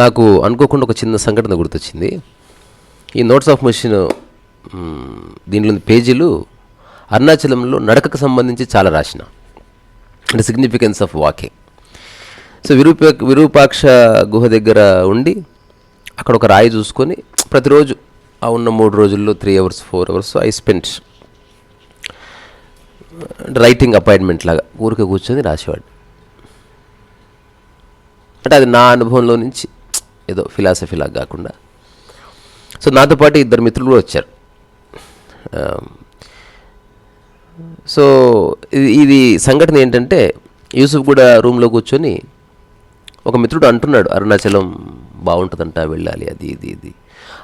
నాకు అనుకోకుండా ఒక చిన్న సంఘటన గుర్తొచ్చింది. ఈ నోట్స్ ఆఫ్ మిషన్ దీంట్లో పేజీలు అరుణాచలంలో నడకకు సంబంధించి చాలా రాసిన. అంటే significance of walking so Virupa Virupaksha గుహ దగ్గర ఉండి అక్కడ ఒక రాయి చూసుకొని ప్రతిరోజు ఆ ఉన్న మూడు రోజుల్లో three hours four hours I spend writing appointment లాగా ఊరికే కూర్చొని రాసేవాడు. అంటే అది నా అనుభవంలో నుంచి ఏదో ఫిలాసఫీ లాగా కాకుండా. సో నాతో పాటు ఇద్దరు మిత్రులు కూడా వచ్చారు. Um, సో ఇది ఇది సంఘటన ఏంటంటే యూసుఫ్ కూడా రూమ్లో కూర్చొని ఒక మిత్రుడు అంటున్నాడు అరుణాచలం బాగుంటుందంట వెళ్ళాలి అది ఇది ఇది.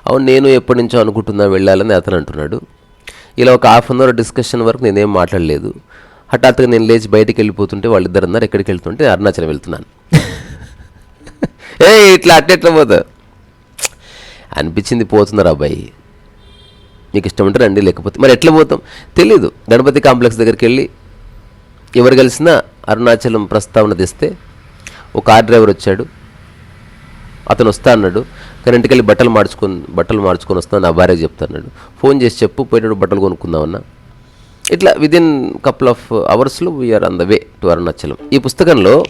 అవును నేను ఎప్పటి నుంచో అనుకుంటున్నా వెళ్ళాలని అతను అంటున్నాడు. ఇలా ఒక హాఫ్ అన్ అవర్ డిస్కషన్ వరకు నేనేం మాట్లాడలేదు. హఠాత్తుగా నేను లేచి బయటికి వెళ్ళిపోతుంటే వాళ్ళిద్దరు అన్నారు ఎక్కడికి వెళ్తుంటే అరుణాచలం వెళ్తున్నాను. ఏ ఇట్లా అట్టెట్లా పోతా అనిపించింది పోతున్నారు అబ్బాయి? మీకు ఇష్టం ఉంటే రండి లేకపోతే మరి ఎట్లా పోతాం? తెలీదు. గణపతి కాంప్లెక్స్ దగ్గరికి వెళ్ళి ఎవరు కలిసినా అరుణాచలం ప్రస్తావన తెస్తే ఒక కార్ డ్రైవర్ వచ్చాడు. అతను వస్తా అన్నాడు. కరెంట్కి వెళ్ళి బట్టలు మార్చుకొని బట్టలు మార్చుకొని వస్తా నా భార్యకి చెప్తాను ఫోన్ చేసి చెప్పు పోయినప్పుడు బట్టలు కొనుక్కుందామన్నా. ఇట్లా విదిన్ కపుల్ ఆఫ్ అవర్స్లో we are on the way to Arunachalam ఈ పుస్తకంలో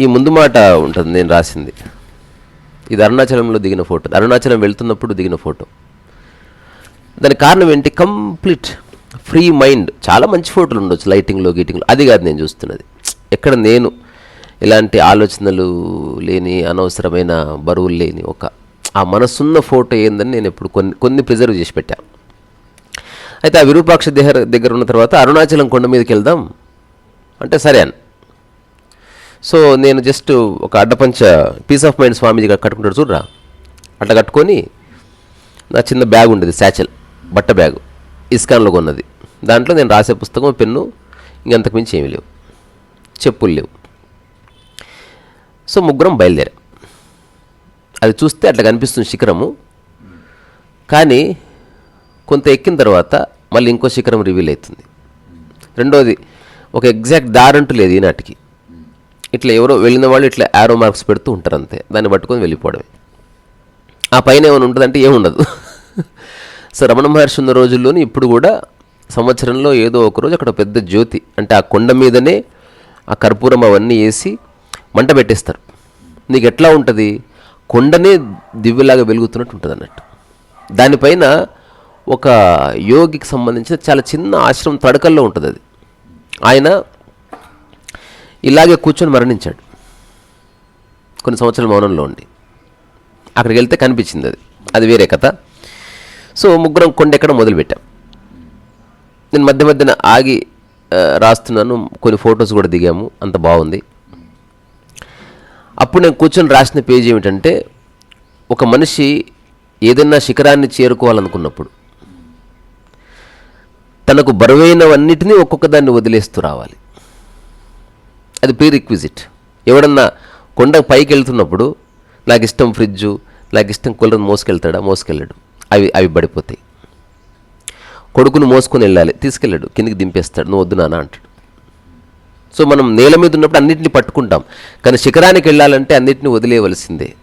ఈ ముందు మాట ఉంటుంది నేను రాసింది. ఇది అరుణాచలంలో దిగిన ఫోటో. అరుణాచలం వెళ్తున్నప్పుడు దిగిన ఫోటో. దానికి కారణం ఏంటి? Complete free mind. చాలా మంచి ఫోటోలు ఉండొచ్చు లైటింగ్లో గీటింగ్లో. అది కాదు నేను చూస్తున్నది. ఎక్కడ నేను ఇలాంటి ఆలోచనలు లేని అనవసరమైన బరువులు లేని ఒక ఆ మనసున్న ఫోటో ఏందని నేను ఇప్పుడు కొన్ని కొన్ని ప్రిజర్వ్ చేసి పెట్టాను అయితే ఆ విరూపాక్ష దగ్గర దగ్గర ఉన్న తర్వాత అరుణాచలం కొండ మీదకి వెళ్దాం. అంటే సరే అని. సో నేను జస్ట్ ఒక అడ్డపంచ పీస్ ఆఫ్ మైండ్ స్వామీజీ కట్టుకుంటాడు చూడరా. అట్లా కట్టుకొని నా చిన్న బ్యాగ్ ఉండేది శాచల్ బట్ట బ్యాగు ఇస్కాన్లో కొన్నది. దాంట్లో నేను రాసే పుస్తకం పెన్ను ఇంకంతకు మించి ఏమీ లేవు. చెప్పులు లేవు. సో ముగ్గురం బయలుదేరాం. అది చూస్తే అట్లా కనిపిస్తుంది శిఖరము. కానీ కొంత ఎక్కిన తర్వాత మళ్ళీ ఇంకో శిఖరం రివీల్ అవుతుంది. రెండోది ఒక ఎగ్జాక్ట్ దారంటూ లేదు ఈనాటికి. ఇట్లా ఎవరో వెళ్ళిన వాళ్ళు ఇట్లా యారో మార్క్స్ పెడుతూ ఉంటారు అంతే. దాన్ని పట్టుకొని వెళ్ళిపోవడమే. ఆ పైన ఏమైనా ఉంటుందంటే ఏముండదు సో రమణ మహర్షి ఉన్న రోజుల్లోని ఇప్పుడు కూడా సంవత్సరంలో ఏదో ఒక రోజు అక్కడ పెద్ద జ్యోతి అంటే ఆ కొండ మీదనే ఆ కర్పూరం అవన్నీ వేసి మంట పెట్టేస్తారు. నీకు ఎట్లా ఉంటుంది? కొండనే దివ్యలాగా వెలుగుతున్నట్టు ఉంటుంది అన్నట్టు. దానిపైన ఒక యోగికి సంబంధించిన చాలా చిన్న ఆశ్రమం తడకల్లో ఉంటుంది అది. ఆయన ఇలాగే కూర్చొని మరణించాడు. కొన్ని సంవత్సరాల మౌనంలో ఉండి. అక్కడికి వెళ్తే కనిపించింది అది. అది వేరే కథ. సో ముగ్గురం కొండెక్కడం మొదలుపెట్టాం. నేను మధ్య మధ్యన ఆగి రాస్తున్నాను. కొన్ని ఫొటోస్ కూడా దిగాము. అంత బాగుంది. అప్పుడు నేను కూర్చొని రాసిన పేజీ ఏమిటంటే ఒక మనిషి ఏదైనా శిఖరాన్ని చేరుకోవాలనుకున్నప్పుడు తనకు బరువైనవన్నిటినీ ఒక్కొక్క దాన్ని వదిలేస్తూ రావాలి. అది ప్రీ రిక్విజిట్ ఎవడన్నా కొండ పైకి వెళ్తున్నప్పుడు నాకు ఇష్టం ఫ్రిడ్జు నాకు ఇష్టం కూలర్ని మోసుకెళ్తాడా? మోసుకెళ్ళాడు. అవి అవి పడిపోతాయి. కొడుకును మోసుకొని వెళ్ళాలి. తీసుకెళ్ళాడు. కిందికి దింపేస్తాడు. నువ్వు వద్దు నాన్న అంటాడు. సో మనం నేల మీద ఉన్నప్పుడు అన్నింటిని పట్టుకుంటాం. కానీ శిఖరానికి వెళ్ళాలంటే అన్నింటిని వదిలేయవలసిందే.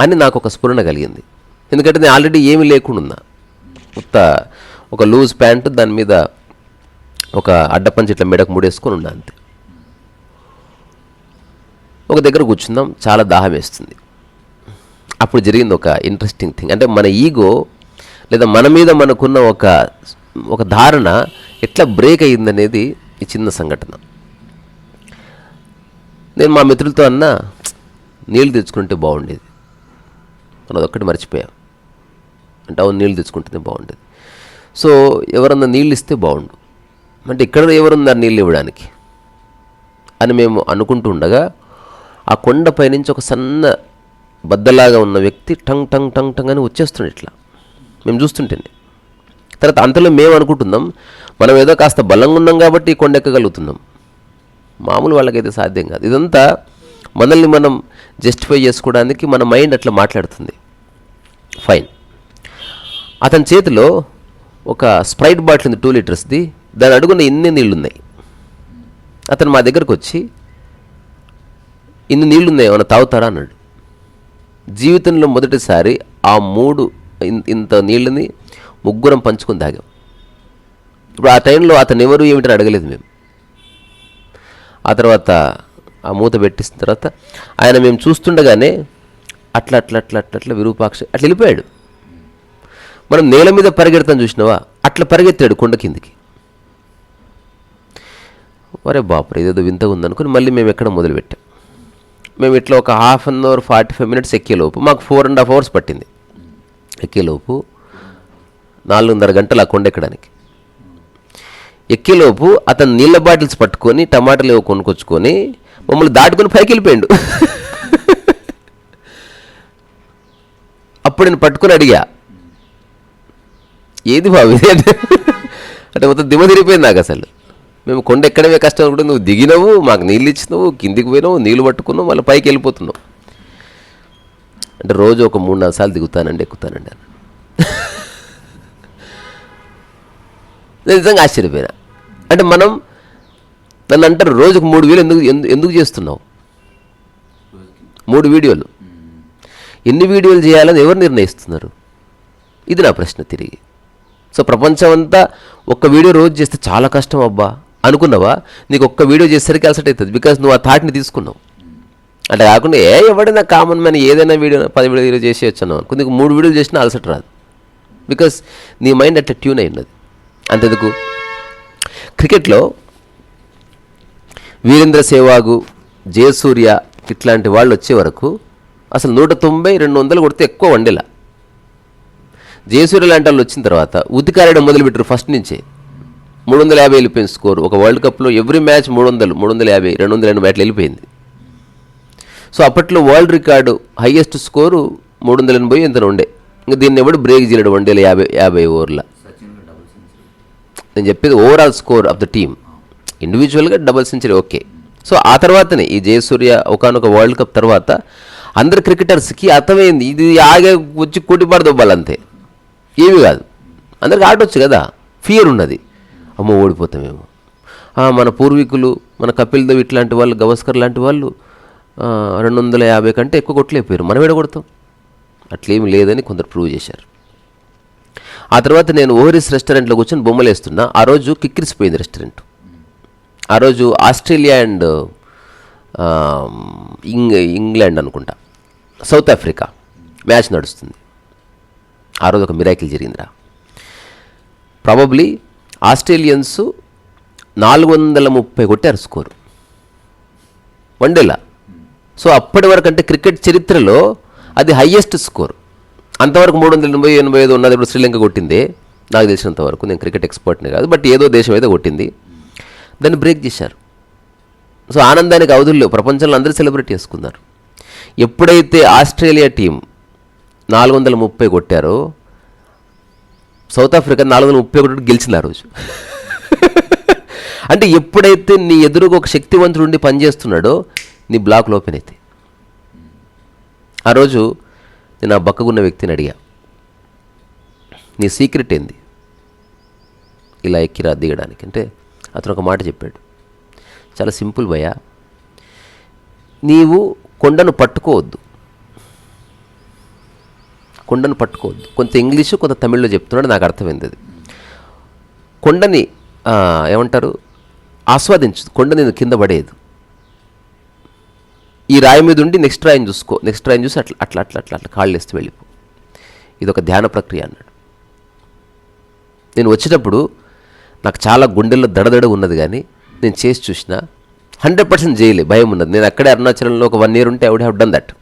అని నాకు ఒక స్ఫురణ కలిగింది. ఎందుకంటే నేను ఆల్రెడీ ఏమీ లేకుండా ఉన్నా ఒక లూజ్ ప్యాంటు దాని మీద ఒక అడ్డపంచి ఇట్లా మెడకు ముడేసుకొని ఉన్నా అంతే. ఒక దగ్గర కూర్చుందాం చాలా దాహం వేస్తుంది. అప్పుడు జరిగింది ఒక ఇంట్రెస్టింగ్ థింగ్ అంటే మన ఈగో లేదా మన మీద మనకున్న ఒక ఒక ధారణ ఎట్లా బ్రేక్ అయ్యిందనేది ఈ చిన్న సంఘటన. నేను మా మిత్రులతో అన్నా నీళ్ళు తెచ్చుకుంటే బాగుండేది. మనం అదొక్కటి మర్చిపోయాం. అంటే అవును నీళ్ళు తెచ్చుకుంటేనే బాగుండేది. సో ఎవరన్నా నీళ్ళు ఇస్తే బాగుండు. అంటే ఇక్కడ ఎవరున్నారు నీళ్ళు ఇవ్వడానికి అని మేము అనుకుంటూ ఉండగా ఆ కొండపై నుంచి ఒక సన్న బద్దలాగా ఉన్న వ్యక్తి టంగ్ టంగ్ టంగ్ టంగ్ అని వచ్చేస్తుండే ఇట్లా. మేము చూస్తుంటేనే. తర్వాత అంతలో మేము అనుకుంటున్నాం మనం ఏదో కాస్త బలంగా ఉన్నాం కాబట్టి ఈ కొండ ఎక్కగలుగుతున్నాం. మామూలు వాళ్ళకైతే సాధ్యం కాదు. ఇదంతా మనల్ని మనం జస్టిఫై చేసుకోవడానికి మన మైండ్ అట్లా మాట్లాడుతుంది. ఫైన్ అతని చేతిలో ఒక స్ప్రైట్ బాటిల్ ఉంది టూ లీటర్స్ది దాని అడుగున ఇన్ని నీళ్ళు ఉన్నాయి అతను మా దగ్గరకు వచ్చి ఇన్ని నీళ్ళు ఉన్నాయి ఏమైనా తాగుతారా? అన్నాడు. జీవితంలో మొదటిసారి ఆ మూడు ఇంత నీళ్ళని ముగ్గురం పంచుకొని తాగాం. ఇప్పుడు ఆ టైంలో అతను ఎవరు ఏమిటని అడగలేదు మేము. ఆ తర్వాత ఆ మూత పెట్టిన తర్వాత ఆయన మేము చూస్తుండగానే అట్లా అట్లా అట్లా అట్లా అట్లా విరూపాక్ష అట్లా వెళ్ళిపోయాడు. మనం నేల మీద పరిగెడతాం చూసినావా? అట్లా పరిగెత్తాడు కొండ కిందికి. వరే బాపురే ఇదేదో వింతగా ఉందనుకుని మళ్ళీ మేము ఎక్కడ మొదలుపెట్టాం. మేము ఇట్లా ఒక half an hour forty five minutes ఎక్కేలోపు మాకు ఫోర్ అండ్ హాఫ్ అవర్స్ పట్టింది. ఎక్కేలోపు నాలుగున్నర గంటలు ఆ కొండ ఎక్కడానికి. ఎక్కేలోపు అతను నీళ్ళ బాటిల్స్ పట్టుకొని టమాటాలు ఏవో కొనుకొచ్చుకొని మమ్మల్ని దాటుకొని పైకి వెళ్ళిపోయాడు. అప్పుడు నేను పట్టుకొని అడిగా ఏది బాబు ఇది? అంటే మొత్తం దిమ్మ తిరిగిపోయింది నాకు అసలు. మేము కొండ ఎక్కడమే కష్టం అనుకుంటే నువ్వు దిగినవు మాకు నీళ్ళు ఇచ్చినావు కిందికి పోయినావు నీళ్ళు పట్టుకున్నావు మళ్ళీ పైకి వెళ్ళిపోతున్నావు. అంటే రోజు ఒక మూడు నాలుగు సార్లు దిగుతానండి ఎక్కుతానండి అని. నేను నిజంగా ఆశ్చర్యపోయినా. అంటే మనం నన్ను అంటారు రోజుకు మూడు వేలు ఎందుకు ఎందు- ఎందుకు చేస్తున్నావు? మూడు వీడియోలు. ఎన్ని వీడియోలు చేయాలని ఎవరు నిర్ణయిస్తున్నారు? ఇది నా ప్రశ్న తిరిగి. సో ప్రపంచం అంతా ఒక్క వీడియో రోజు చేస్తే చాలా కష్టం అబ్బా. అనుకున్నావా? నీకు ఒక్క వీడియో చేసేసరికి అలసట అవుతుంది. బికాస్ నువ్వు ఆ థాట్ని తీసుకున్నావు. అంటే కాకుండా ఏ ఎవడైనా కామన్ మ్యాన్ ఏదైనా వీడియో పది వీడియో చేసి వచ్చాను అనుకో నీకు మూడు వీడియోలు చేసినా అలసట రాదు. బికాస్ నీ మైండ్ అట్లా ట్యూన్ అయి ఉన్నది. అంతెందుకు? క్రికెట్లో వీరేంద్ర సేవాగు జయసూర్య ఇట్లాంటి వాళ్ళు వచ్చే వరకు అసలు నూట తొంభై రెండు వందలు కొడితే ఎక్కువ వండేలా. జయసూర్య లాంటి వాళ్ళు వచ్చిన తర్వాత ఉతికారడం మొదలుపెట్టారు ఫస్ట్ నుంచే. మూడు వందల యాభై వెళ్ళిపోయింది స్కోర్. ఒక వరల్డ్ కప్లో ఎవ్రీ మ్యాచ్ మూడు వందలు మూడు వందల యాభై రెండు వందల రెండు మ్యాచ్లు వెళ్ళిపోయింది. సో అప్పట్లో వరల్డ్ రికార్డు హైయెస్ట్ స్కోరు మూడు వందల ఎనభై ఎంత ఉండే. ఇంకా దీన్ని ఎవడు బ్రేక్ చేయలేడు వన్డేలు యాభై యాభై ఓవర్ల. నేను చెప్పేది overall score of the team ఇండివిజువల్గా డబుల్ సెంచరీ ఓకే సో ఆ తర్వాతనే ఈ జయసూర్య ఒకనొక వరల్డ్ కప్ తర్వాత అందరు క్రికెటర్స్కి అర్థమైంది ఇది ఆగే వచ్చి కూటిపడదు అంతే. ఏమి కాదు. అందరికి ఆడొచ్చు కదా ఫియర్ ఉన్నది. అమ్మో ఓడిపోతామేమో. మన పూర్వీకులు మన కపిల్ దేవ్ ఇట్లాంటి వాళ్ళు గవస్కర్ లాంటి వాళ్ళు రెండు వందల యాభై కంటే ఎక్కువ కొట్టలేకపోయారు. మనం ఎడ కొడతాం? అట్లేమి లేదని కొందరు ప్రూవ్ చేశారు. ఆ తర్వాత నేను ఓహరిస్ రెస్టారెంట్లో కూర్చొని బొమ్మలు వేస్తున్నా. ఆ రోజు కిక్కిరిసిపోయింది రెస్టారెంట్. ఆ రోజు ఆస్ట్రేలియా అండ్ ఇంగ్ ఇంగ్లాండ్ అనుకుంటా. సౌత్ ఆఫ్రికా మ్యాచ్ నడుస్తుంది. ఆ రోజు ఒక మిరాకిల్ జరిగిందిరా. ప్రాబబ్లీ ఆస్ట్రేలియన్స్ నాలుగు వందల ముప్పై కొట్టారు స్కోరు. వన్డేలా. సో అప్పటి వరకు అంటే క్రికెట్ చరిత్రలో అది హయ్యెస్ట్ స్కోర్. అంతవరకు మూడు వందల ఎనభై ఎనభై ఐదు ఉన్నది ఇప్పుడు శ్రీలంక కొట్టింది. నాకు తెలిసినంత వరకు. నేను క్రికెట్ ఎక్స్పర్ట్ని కాదు. బట్ ఏదో దేశం అయితే కొట్టింది. దాన్ని బ్రేక్ చేశారు. సో ఆనందానికి అవధుల్లో ప్రపంచంలో అందరూ సెలబ్రేట్ చేసుకున్నారు. ఎప్పుడైతే ఆస్ట్రేలియా టీం నాలుగు వందల ముప్పై కొట్టారో సౌత్ ఆఫ్రికా నాలుగు వందల ముప్పై ఒకటి గెలిచింది ఆ రోజు. అంటే ఎప్పుడైతే నీ ఎదురుగా ఒక శక్తివంతుడు ఉండి పనిచేస్తున్నాడో నీ బ్లాక్ ఓపెన్ అయితే ఆ రోజు నేను ఆ బక్కగున్న వ్యక్తిని అడిగా నీ సీక్రెట్ ఏంది? ఇలా ఎక్కిరా దిగడానికి అంటే అతను ఒక మాట చెప్పాడు చాలా సింపుల్ భయ నీవు కొండను పట్టుకోవద్దు కొండను పట్టుకోవద్దు. కొంత ఇంగ్లీషు కొంత తమిళ్ళో చెప్తున్నాడు నాకు అర్థమైంది అది. కొండని ఏమంటారు? ఆస్వాదించదు కొండ నేను కింద పడేది ఈ రాయి మీద ఉండి నెక్స్ట్ రాయిని చూసుకో. నెక్స్ట్ రాయిని చూసి అట్లా అట్లా అట్లా అట్లా అట్లా కాళ్ళు వేస్తూ వెళ్ళిపో. ఇది ఒక ధ్యాన ప్రక్రియ అన్నాడు. నేను వచ్చేటప్పుడు నాకు చాలా గుండెల్లో దడదడ ఉన్నది కానీ నేను చేసి చూసిన హండ్రెడ్ పర్సెంట్ చేయలే భయం ఉన్నది. నేను అక్కడే అరుణాచలంలో ఒక వన్ ఇయర్ ఉంటే I would have done that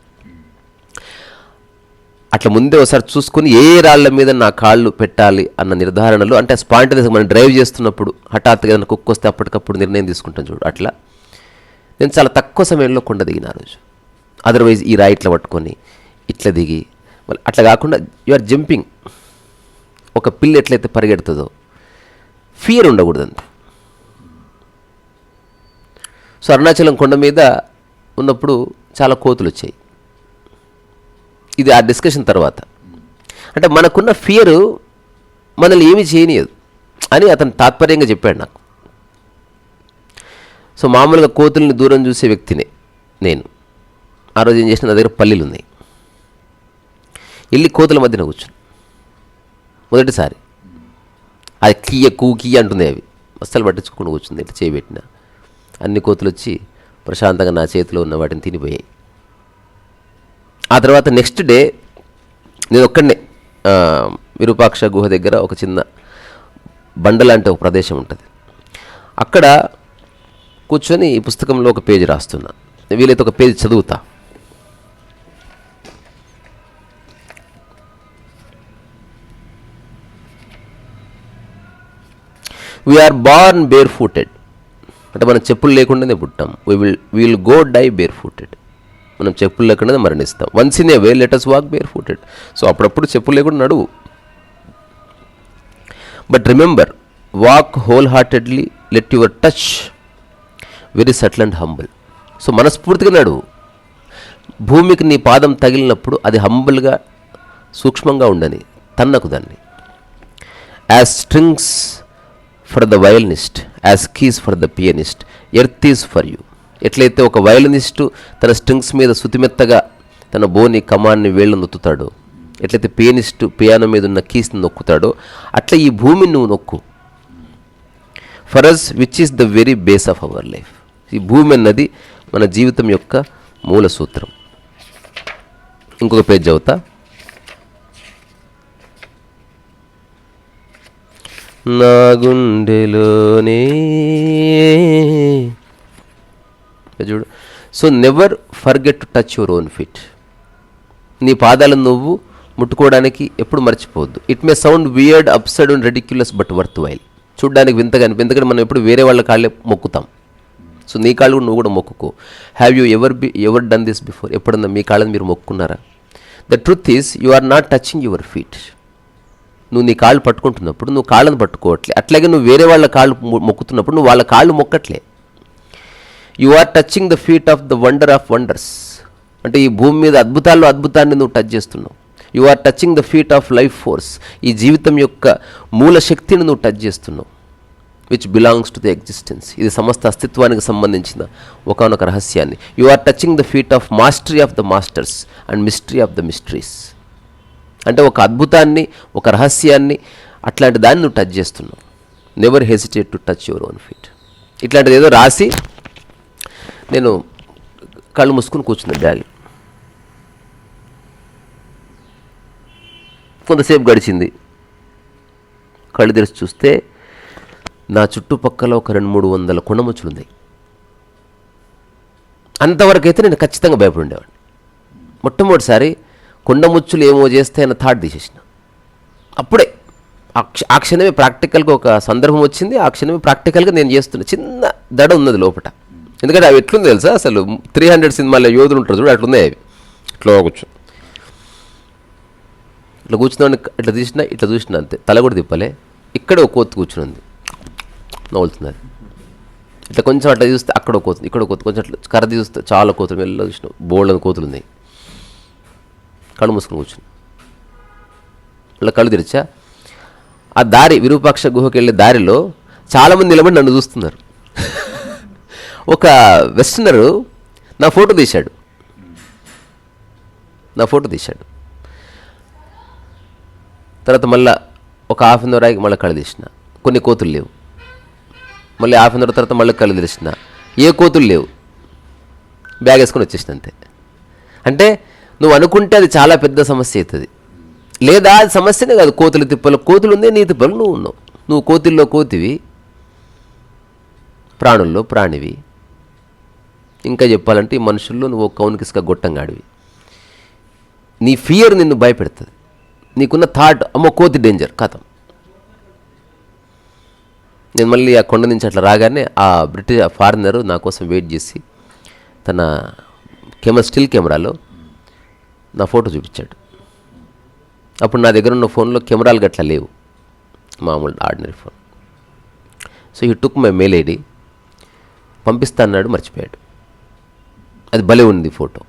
అట్లా ముందే ఒకసారి చూసుకుని ఏ రాళ్ళ మీద నా కాళ్ళు పెట్టాలి అన్న నిర్ధారణలు అంటే స్పాంటనియస్ మనం డ్రైవ్ చేస్తున్నప్పుడు హఠాత్తుగా ఏదైనా కుక్క వస్తే అప్పటికప్పుడు నిర్ణయం తీసుకుంటాం చూడు. అట్లా నేను చాలా తక్కువ సమయంలో కొండ దిగిన ఆ రోజు. అదర్వైజ్ ఈ రాయి ఇట్లా పట్టుకొని ఇట్లా దిగి మళ్ళీ అట్లా కాకుండా యు ఆర్ జంపింగ్ ఒక పిల్ల ఎట్లయితే పరిగెడుతుందో ఫియర్ ఉండకూడదు అంతే సో అరుణాచలం కొండ మీద ఉన్నప్పుడు చాలా కోతులు వచ్చాయి. ఇది ఆ డిస్కషన్ తర్వాత. అంటే మనకున్న ఫియరు మనల్ని ఏమి చేయనియదు. అని అతను తాత్పర్యంగా చెప్పాడు నాకు. సో మామూలుగా కోతుల్ని దూరం చూసే వ్యక్తినే నేను. ఆ రోజు ఏం చేసిన నా దగ్గర పల్లీలు ఉన్నాయి వెళ్ళి కోతుల మధ్యన కూర్చుని మొదటిసారి. అది కీయ కూ కీయ అంటుంది అవి. అస్సలు పట్టించుకుని కూర్చుంది. ఇట్లా చేయబెట్టిన అన్ని కోతులు వచ్చి ప్రశాంతంగా నా చేతిలో ఉన్న వాటిని తినిపోయాయి. ఆ తర్వాత నెక్స్ట్ డే నేను ఒక్కడనే విరూపాక్ష గుహ దగ్గర ఒక చిన్న బండ లాంటి ఒక ప్రదేశం ఉంటుంది. అక్కడ కూర్చొని ఈ పుస్తకంలో ఒక పేజీ రాస్తున్నా. వీలైతే ఒక పేజీ చదువుతా. వీఆర్ బార్న్ బేర్ ఫూటెడ్ అంటే మనం చెప్పులు లేకుండానే పుట్టాం. We will will go die bare footed మనం చెప్పులు లేకుండానే మరణిస్తాం. Once in a way let us walk bare footed so అప్పుడప్పుడు చెప్పులు లేకుండా నడువు. But remember walk whole heartedly let your touch very subtle and humble so మనస్ఫూర్తిగా నడువు భూమికి నీ పాదం తగిలినప్పుడు అది హంబుల్గా సూక్ష్మంగా ఉండని తన్నకు దాన్ని. As strings for the violinist as keys for the pianist earth is for you ఎట్లయితే ఒక వయలినిస్టు తన స్ట్రింగ్స్ మీద శుతిమెత్తగా తన బోని కమాన్ని వేళ్ళు నొత్తుతాడో ఎట్లయితే పియనిస్టు పియానో మీద ఉన్న కీస్ని నొక్కుతాడో అట్లా ఈ భూమిని నువ్వు నొక్కు. For us which is the very base of our life ఈ భూమి అన్నది మన జీవితం యొక్క మూల సూత్రం. ఇంకొక పేజ్ అవుతా నా గుండెలోనే చూడు. So never forget to touch your own feet నీ పాదాలను నువ్వు ముట్టుకోవడానికి ఎప్పుడు మర్చిపోవద్దు. It may sound weird upside and ridiculous but worth while చూడ్డానికి వింతగా అనిపి ఎందుకంటే మనం ఎప్పుడు వేరే వాళ్ళ కాళ్ళే మొక్కుతాం. సో నీ కాళ్ళు కూడా నువ్వు కూడా మొక్కుకో. Have you ever be ever done this before ఎప్పుడన్నా మీ కాళ్ళని మీరు మొక్కున్నారా the truth is you are not touching your feet నువ్వు నీ కాళ్ళు పట్టుకుంటున్నప్పుడు నువ్వు కాళ్ళను పట్టుకోవట్లే. అట్లాగే నువ్వు వేరే వాళ్ళ కాళ్ళు మొక్కుతున్నప్పుడు నువ్వు వాళ్ళ కాళ్ళు మొక్కట్లే. You are touching the feet of the wonder of wonders అంటే ఈ భూమి మీద అద్భుతాల్లో అద్భుతాన్ని నువ్వు టచ్ చేస్తున్నావు. You are touching the feet of life force ఈ జీవితం యొక్క మూల శక్తిని నువ్వు టచ్ చేస్తున్నావు. Which belongs to the existence ఇది సమస్త అస్తిత్వానికి సంబంధించిన ఒకనొక రహస్యాన్ని. You are touching the feet of mastery of the masters and mystery of the mysteries అంటే ఒక అద్భుతాన్ని ఒక రహస్యాన్ని అట్లాంటి దాన్ని నువ్వు టచ్ చేస్తున్నావు. Never hesitate to touch your own feet ఇట్లాంటిది ఏదో రాసి నేను కళ్ళు మూసుకుని కూర్చున్నా బ్యాగ్ కొంతసేపు గడిచింది. కళ్ళు తెరిచి చూస్తే నా చుట్టుపక్కల ఒక రెండు మూడు వందల కొండముచ్చులు ఉన్నాయి అంతవరకు అయితే నేను ఖచ్చితంగా భయపడి ఉండేవాడిని మొట్టమొదటిసారి కొండముచ్చులు ఏమో చేస్తే అన్న థాట్ తీసేసిన. అప్పుడే ఆ క్షణమే ప్రాక్టికల్గా ఒక సందర్భం వచ్చింది. ఆ క్షణమే ప్రాక్టికల్గా నేను చేస్తున్నా చిన్న దడ ఉన్నది లోపల ఎందుకంటే అవి ఎట్లుంది తెలుసా? అసలు త్రీ హండ్రెడ్ సినిమాల్లో యోధులు ఉంటారు చూడు అట్లున్నాయి అవి. ఇట్లా కూర్చో. ఇట్లా కూర్చున్నాను ఇట్లా తీసిన ఇట్లా చూసిన అంతే. తల కూడా తిప్పలే. ఇక్కడ ఒక కోతి కూర్చుని ఉంది నవ్వులుతున్నది ఇట్లా కొంచెం అట్లా చూస్తే అక్కడ ఒక కోతుంది ఇక్కడ ఒక కొంచెం అట్లా కర్ర చూస్తే చాలా కోతులు మెల్ల చూసిన. బోల్డ్ కోతులు ఉన్నాయి. కళ్ళు మూసుకొని కూర్చుని ఇట్లా కళ్ళు తెరిచా. ఆ దారి విరూపాక్ష గుహకి వెళ్ళే దారిలో చాలామంది నిలబడి నన్ను చూస్తున్నారు. ఒక వెస్టర్నరు నా ఫోటో తీశాడు. నా ఫోటో తీశాడు. తర్వాత మళ్ళా ఒక హాఫ్ అన్ అవర్ ఆగి మళ్ళీ కళ్ళు తీసిన. కొన్ని కోతులు లేవు. మళ్ళీ హాఫ్ అన్ అవర్ తర్వాత మళ్ళీ కళ్ళు తెలిసిన ఏ కోతులు లేవు. బ్యాగ్ వేసుకొని వచ్చేసిన అంతే. అంటే నువ్వు అనుకుంటే అది చాలా పెద్ద సమస్య అవుతుంది. లేదా అది సమస్యనే కాదు. కోతులు తిప్పలు కోతులు ఉంది నీ తిప్పలు నువ్వు ఉన్నావు. నువ్వు కోతుల్లో కోతివి ప్రాణుల్లో ప్రాణివి. ఇంకా చెప్పాలంటే ఈ మనుషుల్లో నువ్వు కౌనికిసుక గొట్టంగాడివి. నీ ఫియర్ నిన్ను భయపెడుతుంది. నీకున్న థాట్ అమ్మో కోతి డేంజర్ కథం. నేను మళ్ళీ ఆ కొండ నుంచి అట్లా రాగానే ఆ బ్రిటిష్ ఫారినరు నా కోసం వెయిట్ చేసి తన కెమెరా స్టిల్ కెమెరాలో నా ఫోటో చూపించాడు. అప్పుడు నా దగ్గర ఉన్న ఫోన్లో కెమెరాలు గట్లా లేవు. మామూలు ఆర్డినరీ ఫోన్ సో ఈ టుక్ మై మెయిల్ ఐడి పంపిస్తా అన్నాడు మర్చిపోయాడు. అది భలే ఉంది ఫోటో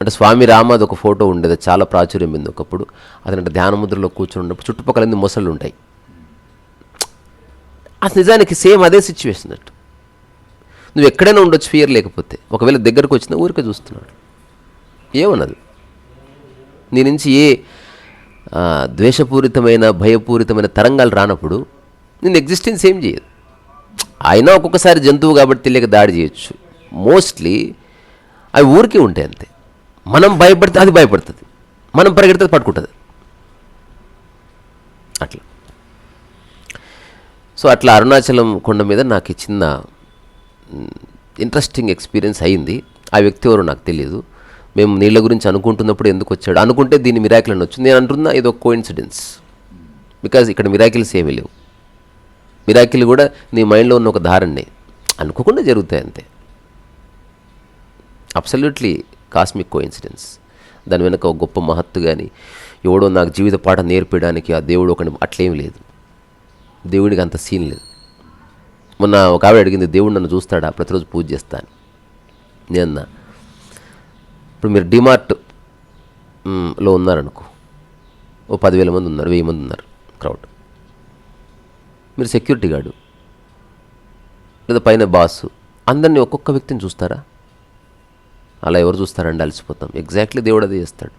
అంటే స్వామి రామాది ఒక ఫోటో ఉండేది. అది చాలా ప్రాచుర్యం ఉంది ఒకప్పుడు. అతను అంటే ధ్యాన ముద్రలో కూర్చొని ఉన్నప్పుడు చుట్టుపక్కల అన్ని మొసళ్ళు ఉంటాయి. అసలు నిజానికి సేమ్ అదే సిచ్యువేషన్ అట్టు. నువ్వు ఎక్కడైనా ఉండొచ్చు ఫియర్ లేకపోతే. ఒకవేళ దగ్గరకు వచ్చినా ఊరికే చూస్తున్నాడు. ఏమన్నది? నీ నుంచి ఏ ద్వేషపూరితమైన భయపూరితమైన తరంగాలు రానప్పుడు నేను ఎగ్జిస్టెన్స్ ఏం చేయదు. అయినా ఒక్కొక్కసారి జంతువు కాబట్టి తెలియక దాడి చేయొచ్చు. మోస్ట్లీ అవి ఊరికే ఉంటాయి అంతే. మనం భయపడితే అది భయపడుతుంది. మనం పరిగెడితే పట్టుకుంటుంది అట్లా సో అట్లా అరుణాచలం కొండ మీద నాకు చిన్న ఇంట్రెస్టింగ్ ఎక్స్పీరియన్స్ అయింది. ఆ వ్యక్తి ఎవరో నాకు తెలియదు మేము నీళ్ళ గురించి అనుకుంటున్నప్పుడు ఎందుకు వచ్చాడు? అనుకుంటే దీన్ని మిరాకిల్ అనొచ్చు నేను అంటున్నా ఇది ఒక కోయిన్సిడెన్స్ బికాజ్ ఇక్కడ మిరాకిల్స్ ఏమీ లేవు. మిరాకిల్ కూడా నీ మైండ్లో ఉన్న ఒక ధారణే. అనుకోకుండా జరుగుతాయి అంతే. అబ్సల్యూట్లీ కాస్మిక్ కోయిన్సిడెన్స్ దాని వెనుక ఒక గొప్ప మహత్తు కానీ ఎవడో నాకు జీవిత పాఠం నేర్పడానికి ఆ దేవుడు ఒకటి అట్లేం లేదు. దేవుడికి అంత సీన్ లేదు. మొన్న ఒక ఆవిడ అడిగింది దేవుడు నన్ను చూస్తాడా? ప్రతిరోజు పూజ చేస్తాను నేను ఇప్పుడు మీరు డిమార్ట్లో ఉన్నారనుకో ఓ పదివేల మంది ఉన్నారు వెయ్యి మంది ఉన్నారు క్రౌడ్ మీరు సెక్యూరిటీ గార్డు లేదా పైన బాసు అందరినీ ఒక్కొక్క వ్యక్తిని చూస్తారా? అలా ఎవరు చూస్తారండి అలసిపోతాం. ఎగ్జాక్ట్లీ దేవుడు అదే చేస్తాడు.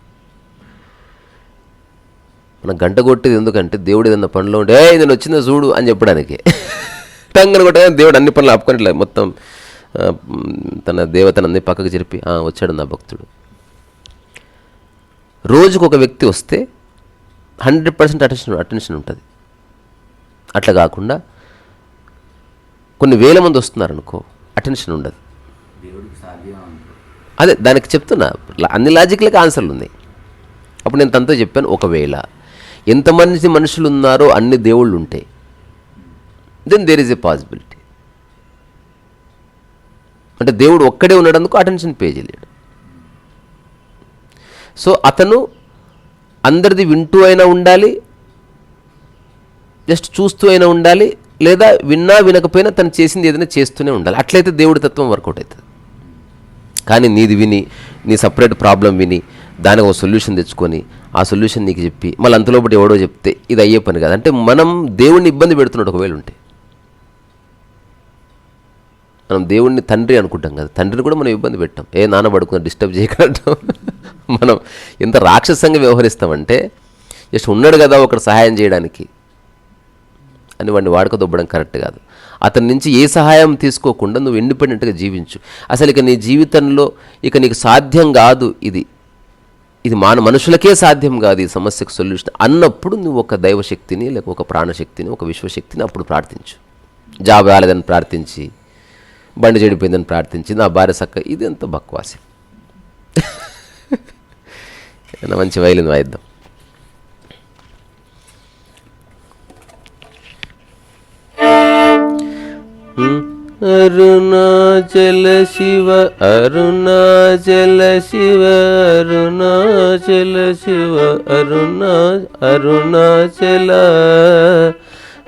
మనం గంట కొట్టేది ఎందుకంటే దేవుడు ఏదన్నా పనిలో ఉంటే ఏ నేను వచ్చిందో చూడు అని చెప్పడానికి. టంగన కొట్టగానే దేవుడు అన్ని పనులు ఆపుకొని మొత్తం తన దేవతనన్నీ పక్కకు జరిపి "ఆ, వచ్చాడు నా భక్తుడు. రోజుకు ఒక వ్యక్తి వస్తే హండ్రెడ్ పర్సెంట్ అటెన్షన్ అటెన్షన్ ఉంటుంది. అట్లా కాకుండా కొన్ని వేల మంది వస్తున్నారు అనుకో అటెన్షన్ ఉండదు. అదే దానికి చెప్తున్నా అన్ని లాజిక్లకి ఆన్సర్లు ఉన్నాయి. అప్పుడు నేను తనతో చెప్పాను ఒకవేళ ఎంతమంది మనుషులు ఉన్నారో అన్ని దేవుళ్ళు ఉంటాయి then there is a possibility అంటే దేవుడు ఒక్కడే ఉన్నాడందుకు అటెన్షన్ పే చేయలేడు. సో అతను అందరిది వింటూ అయినా ఉండాలి జస్ట్ చూస్తూ అయినా ఉండాలి లేదా విన్నా వినకపోయినా తను చేసింది ఏదైనా చేస్తూనే ఉండాలి. అట్లయితే దేవుడి తత్వం వర్కౌట్ అవుతుంది. కానీ నీది విని నీ సపరేట్ ప్రాబ్లం విని దానికి ఒక సొల్యూషన్ తెచ్చుకొని ఆ సొల్యూషన్ నీకు చెప్పి మళ్ళీ అంతలోపటి ఎవడో చెప్తే ఇది అయ్యే పని కాదు. అంటే మనం దేవుణ్ణి ఇబ్బంది పెడుతున్నాడు ఒకవేళ ఉంటే. మనం దేవుణ్ణి తండ్రి అనుకుంటాం కదా తండ్రిని కూడా మనం ఇబ్బంది పెట్టాం. ఏ నాన్న పడుకున్నా డిస్టర్బ్ చేయకంటాం మనం ఎంత రాక్షసంగా వ్యవహరిస్తామంటే జస్ట్ ఉన్నాడు కదా ఒకడు సహాయం చేయడానికి అని వాడిని వాడుక దొబ్బడం కరెక్ట్ కాదు. అతని నుంచి ఏ సహాయం తీసుకోకుండా నువ్వు ఇండిపెండెంట్గా జీవించు. అసలు ఇక నీ జీవితంలో ఇక నీకు సాధ్యం కాదు ఇది. ఇది మాన మనుషులకే సాధ్యం కాదు ఈ సమస్యకు సొల్యూషన్ అన్నప్పుడు నువ్వు ఒక దైవశక్తిని లేక ఒక ప్రాణశక్తిని ఒక విశ్వశక్తిని అప్పుడు ప్రార్థించు. జాబ్ రాలేదని ప్రార్థించి బండి చెడిపోయిందని ప్రార్థించి నా భార్య సక్క ఇది ఎంత బక్వాసి. ఏదైనా మంచి వైలిన్ వాయిద్దాం. అరుణాచల శివ అరుణాచల శివ అరుణాచల శివ అరుణా అరుణాచల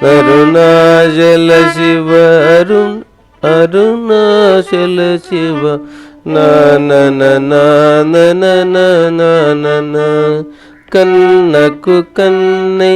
అరుణాచల శివ అరుణ్ అరుణాచల శివ నాన కన్నకు కన్నై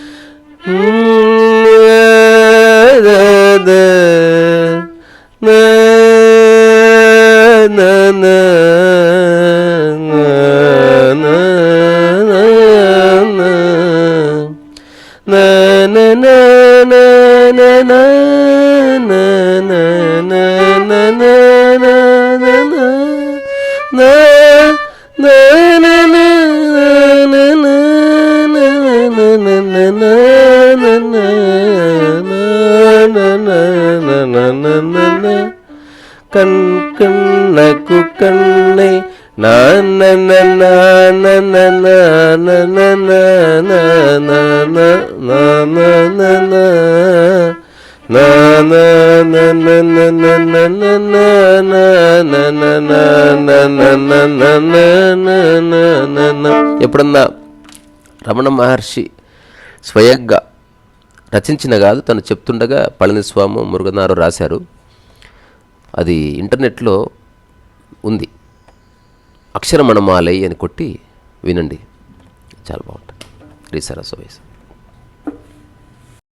ఎప్పుడన్నా రమణ మహర్షి స్వయంగా రచించిన కాదు తను చెప్తుండగా పళనిస్వామి మురుగనారు రాశారు అది ఇంటర్నెట్లో ఉంది అక్షరమణమాలై అని కొట్టి వినండి. చాలా బాగుంటుంది. రీసరస్ వయసు